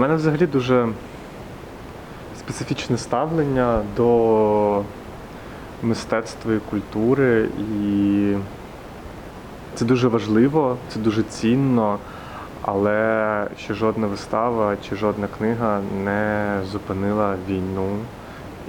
мене взагалі дуже специфічне ставлення до мистецтва і культури, і це дуже важливо, це дуже цінно, але ще жодна вистава чи жодна книга не зупинила війну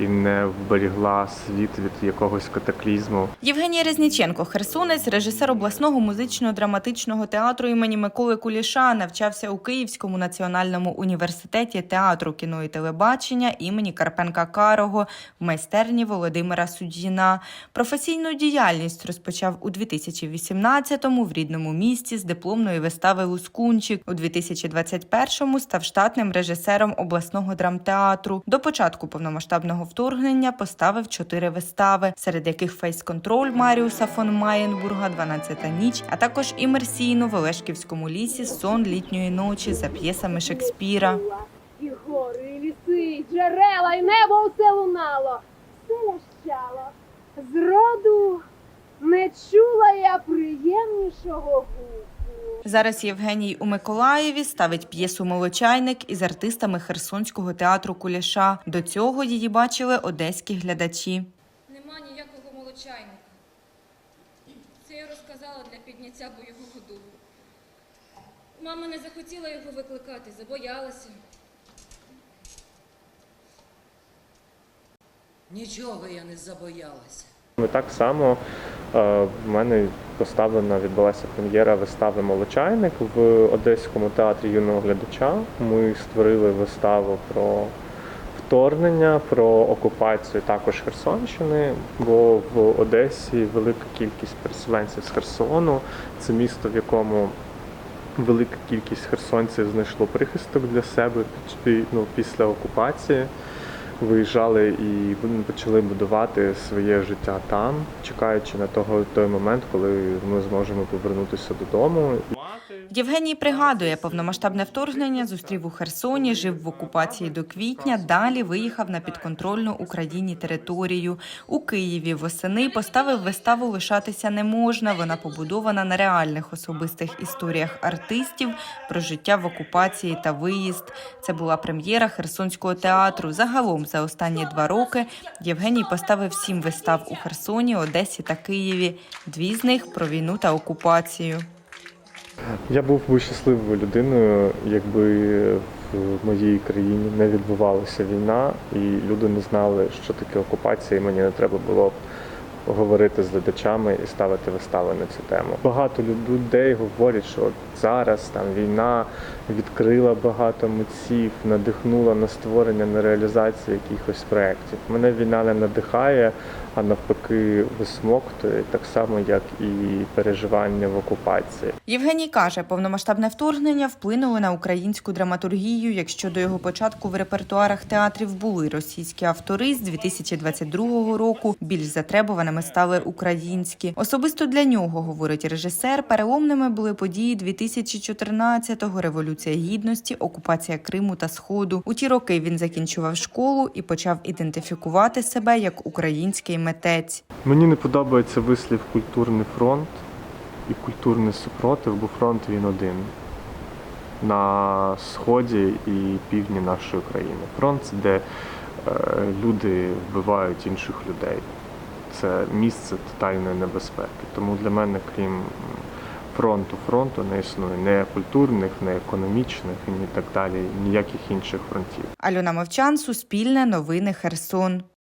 і не вберігла світ від якогось катаклізму. Євгеній Резніченко, херсонець, режисер обласного музично-драматичного театру імені Миколи Куліша, навчався у Київському національному університеті театру кіно і телебачення імені Карпенка Карого в майстерні Володимира Судіна. Професійну діяльність розпочав у 2018-му в рідному місті з дипломної вистави Лускунчик. У 2021-му став штатним режисером обласного драмтеатру. До початку повномасштабного вторгнення поставив чотири вистави, серед яких фейс-контроль Маріуса фон Маєнбурга, «12-та ніч, а також імерсійну в Олешківському лісі сон літньої ночі за п'єсами Шекспіра. І гори, і ліси, і джерела, і небо усе лунало, все лящало. Зроду не чула я приємнішого гуку. Зараз Євгеній у Миколаєві ставить п'єсу Молочайник із артистами Херсонського театру Куліша. До цього її бачили одеські глядачі. Нема ніякого молочайника. Це я розказала для підняття бойового духу. Мама не захотіла його викликати, забоялася. Нічого я не забоялася. І так само в мене поставлена відбулася прем'єра вистави Молочайник в Одеському театрі юного глядача. Ми створили виставу про вторгнення, про окупацію також Херсонщини, бо в Одесі велика кількість переселенців з Херсону. Це місто, в якому велика кількість херсонців знайшло прихисток для себе ну, після окупації виїжджали і почали будувати своє життя там, чекаючи на того той момент, коли ми зможемо повернутися додому. Євгеній пригадує, повномасштабне вторгнення зустрів у Херсоні, жив в окупації до квітня. Далі виїхав на підконтрольну Україні територію. У Києві восени поставив виставу Лишатися не можна. Вона побудована на реальних особистих історіях артистів про життя в окупації та виїзд. Це була прем'єра Херсонського театру. Загалом за останні два роки Євгеній поставив сім вистав у Херсоні, Одесі та Києві. Дві з них про війну та окупацію. Я був би щасливою людиною, якби в моїй країні не відбувалася війна, і люди не знали, що таке окупація, і мені не треба було б говорити з глядачами і ставити вистави на цю тему. Багато людей говорять, що от зараз там війна відкрила багато митців, надихнула на створення, на реалізацію якихось проєктів. Мене війна не надихає, а навпаки висмоктує, так само як і переживання в окупації. Євгеній каже, повномасштабне вторгнення вплинуло на українську драматургію. Якщо до його початку в репертуарах театрів були російські автори, з 2022 року більш затребуваними стали українські. Особисто для нього, говорить режисер, переломними були події 2014-го, революція гідності, окупація Криму та Сходу. У ті роки він закінчував школу і почав ідентифікувати себе як український митець. Мені не подобається вислів культурний фронт і культурний супротив, бо фронт він один на сході і півдні нашої країни. Фронт де е, люди вбивають інших людей. Це місце тотальної небезпеки. Тому для мене, крім фронту, фронту не існує не культурних, не економічних і ні так далі, ніяких інших фронтів. Альона Мовчан, Суспільне, Новини Херсон.